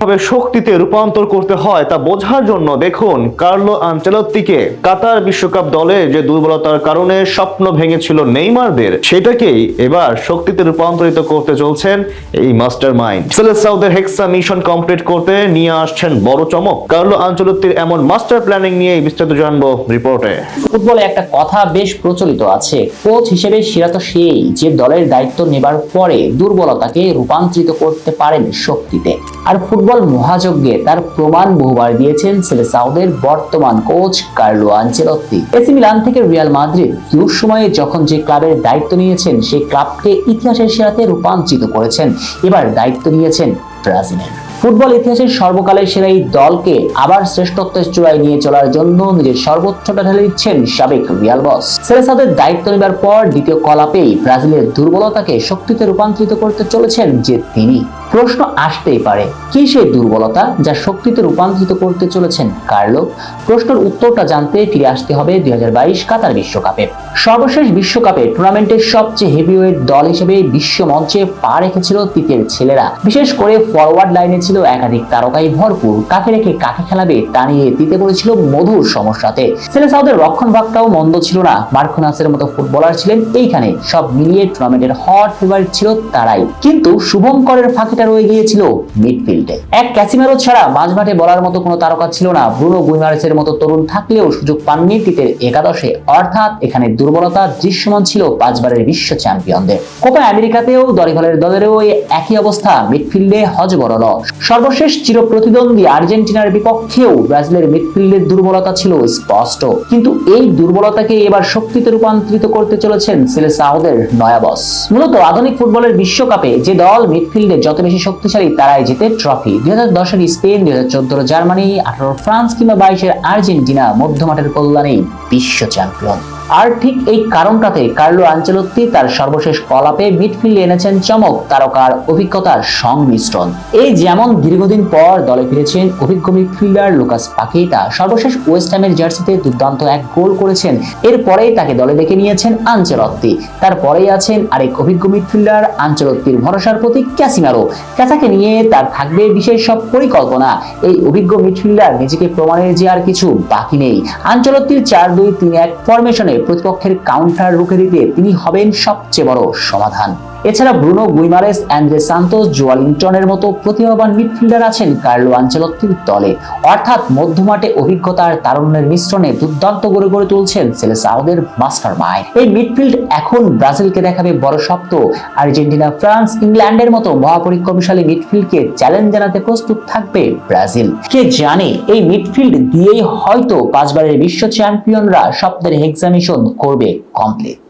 ভাবে শক্তিতে রূপান্তর করতে হয় তা বোঝার জন্য দেখুন কার্লো আঞ্চেলত্তিকে কাতার বিশ্বকাপ দলে যে দুর্বলতার কারণে স্বপ্ন ভেঙেছিল নেইমারদের, সেটাকেই এবার শক্তিতে রূপান্তরিত করতে চলছেন এই মাস্টার মাইন্ড সাউদের হেক্সা মিশন কমপ্লিট করতে নিয়ে আসছেন বড় চমক। কার্লো আঞ্চলত্তির এমন মাস্টার প্ল্যানিং নিয়ে বিস্তারিত জানব রিপোর্টে। ফুটবলে একটা কথা বেশ প্রচলিত আছে। কোচ হিসেবে সেরা তো সেই যে দলের দায়িত্ব নেবার পরে দুর্বলতাকে রূপান্তরিত করতে পারেন শক্তিতে। আর ফুটবল মহাযজ্ঞে তার প্রমাণ বহুবার দিয়েছেন সেলেসাউদের বর্তমান coach Carlo Ancelotti. AC Milan থেকে রিয়াল মাদ্রিদ দূর সময়ে যখন যে ক্লাবের দায়িত্ব নিয়েছেন সেই ক্লাবকে ইতিহাসের সেরাতে রূপান্তরিত করেছেন। এবার দায়িত্ব নিয়েছেন ব্রাজিলের। ফুটবল ইতিহাসের সর্বকালের সেরা এই দলকে আবার শ্রেষ্ঠত্বের চূড়ায় নিয়ে চলার জন্য নিজের সর্বোচ্চটা ঢেলে দিচ্ছেন সাবেক রিয়াল বস। সেলেসাদের দায়িত্ব নেবার পর দ্বিতীয় কলাপেই ব্রাজিলের দুর্বলতাকে শক্তিতে রূপান্তরিত করতে চলেছেন যে তিনি। প্রশ্ন আসতেই পারে, কি সেই দুর্বলতা যা শক্তিতে রূপান্তরিত করতে চলেছেন কার্লো প্রশ্নের উত্তরটা জানতে ফিরে আসতে হবে দুই হাজার বাইশ কাতার বিশ্বকাপে। সর্বশেষ বিশ্বকাপে টুর্নামেন্টের সবচেয়ে হেভিওয়েট দল হিসেবে বিশ্ব মঞ্চে পা রেখেছিল তিতের ছেলেরা। বিশেষ করে ফরওয়ার্ড লাইনে ছিল একাধিক তারকাই ভরপুর। কাকে রেখে কাকে খেলাবে তা নিয়ে তিতে পড়েছিল মধুর সমস্যাতে। ছেলে সাউদের রক্ষণ ভাগটাও মন্দ ছিল না। মার্কোনাসের মতো ফুটবলার ছিলেন এইখানে। সব মিলিয়ে টুর্নামেন্টের হট ফেভারিট ছিল তারাই। কিন্তু শুভঙ্করের ফাঁকিটা রয়ে গিয়েছিল মিডফিল্ডে। এক ক্যাসিমেরো ছাড়া মাঝমাঠে বলার মতো কোনো তারকা ছিল না। ব্রুনো গুইমার্সের মতো তরুণ থাকলেও সুযোগ পাননি তিতের একাদশে। অর্থাৎ এখানে দুর্বলতা দৃশ্যমান ছিল পাঁচবারের বিশ্ব চ্যাম্পিয়নদের। কোপা আমেরিকাতেও দরিঘলের দলেরও একই অবস্থা মিডফিল্ডে হজবরল। সর্বশেষ চির প্রতিদ্বন্দ্বী আর্জেন্টিনার বিপক্ষেও ব্রাজিলের মিডফিল্ডের দুর্বলতা ছিল স্পষ্ট। কিন্তু এই দুর্বলতাকে এবার শক্তিতে রূপান্তরিত করতে চলেছেন সেলেসাউদের নয়া বস। মূলত আধুনিক ফুটবলের বিশ্বকাপে যে দল মিডফিল্ডে যত বেশি শক্তিশালী, তারাই জিতে ট্রফি দুই হাজার দশের স্পেন, দুই হাজার চোদ্দোর জার্মানি আঠারো ফ্রান্স কিংবা বাইশের আর্জেন্টিনা মধ্যমাঠের কল্যাণেই বিশ্ব চ্যাম্পিয়ন আর ঠিক এই কারণটাতে কার্লো আঞ্চলত্তি তার সর্বশেষ কলাপে মিডফিল্ডে এনেছেন চমক তারকার অভিজ্ঞতার সংমিশ্রণ। এই যেমন দীর্ঘদিন পর দলে ফিরেছেন অভিজ্ঞ মিডফিল্ডার লুকাস পাকেটা সর্বশেষ ওয়েস্ট হ্যামের জার্সিতে দুর্দান্ত এক গোল করেছেন। এরপরেই তাকে দলে ডেকে নিয়েছেন আঞ্চলত্তি। তারপরেই আছেন আরেক অভিজ্ঞ মিডফিল্ডার আঞ্চলত্তির ভরসার প্রতীক ক্যাসিমারো। ক্যাসাকে নিয়ে তার থাকবে বিশেষ সব পরিকল্পনা। এই অভিজ্ঞ মিডফিল্ডার নিজেকে প্রমাণের যে আর কিছু বাকি নেই। আঞ্চলত্তির চার দুই তিন এক ফরমেশনে প্রতিপক্ষের কাউন্টার রুখে দিতে তিনি হবেন সবচেয়ে বড় সমাধান। এছাড়া ব্রুনো গুইমারেস, অ্যান্ড্রে সান্তোস জোয়ালিংটনের মতো প্রতিভাবান মিডফিল্ডার আছেন কার্লো আঞ্চলত্তির দলে। অর্থাৎ মধ্যমাঠে অভিজ্ঞতার তারুণ্যের মিশ্রণে দুর্দান্ত গড়ে গড়ে তুলছেন সেলেসাউদের মাস্টার মাইন্ড এই মিডফিল্ড এখন ব্রাজিলকে দেখাবে বড় শক্ত। আর্জেন্টিনা, ফ্রান্স, ইংল্যান্ডের মতো মহাপরিক্রমশালী মিডফিল্ডকে চ্যালেঞ্জ জানাতে প্রস্তুত থাকবে ব্রাজিল। কে জানে, এই মিডফিল্ড দিয়েই হয়তো পাঁচবারের বিশ্ব চ্যাম্পিয়নরা স্বপ্নের এক্সামিশন করবে কমপ্লিট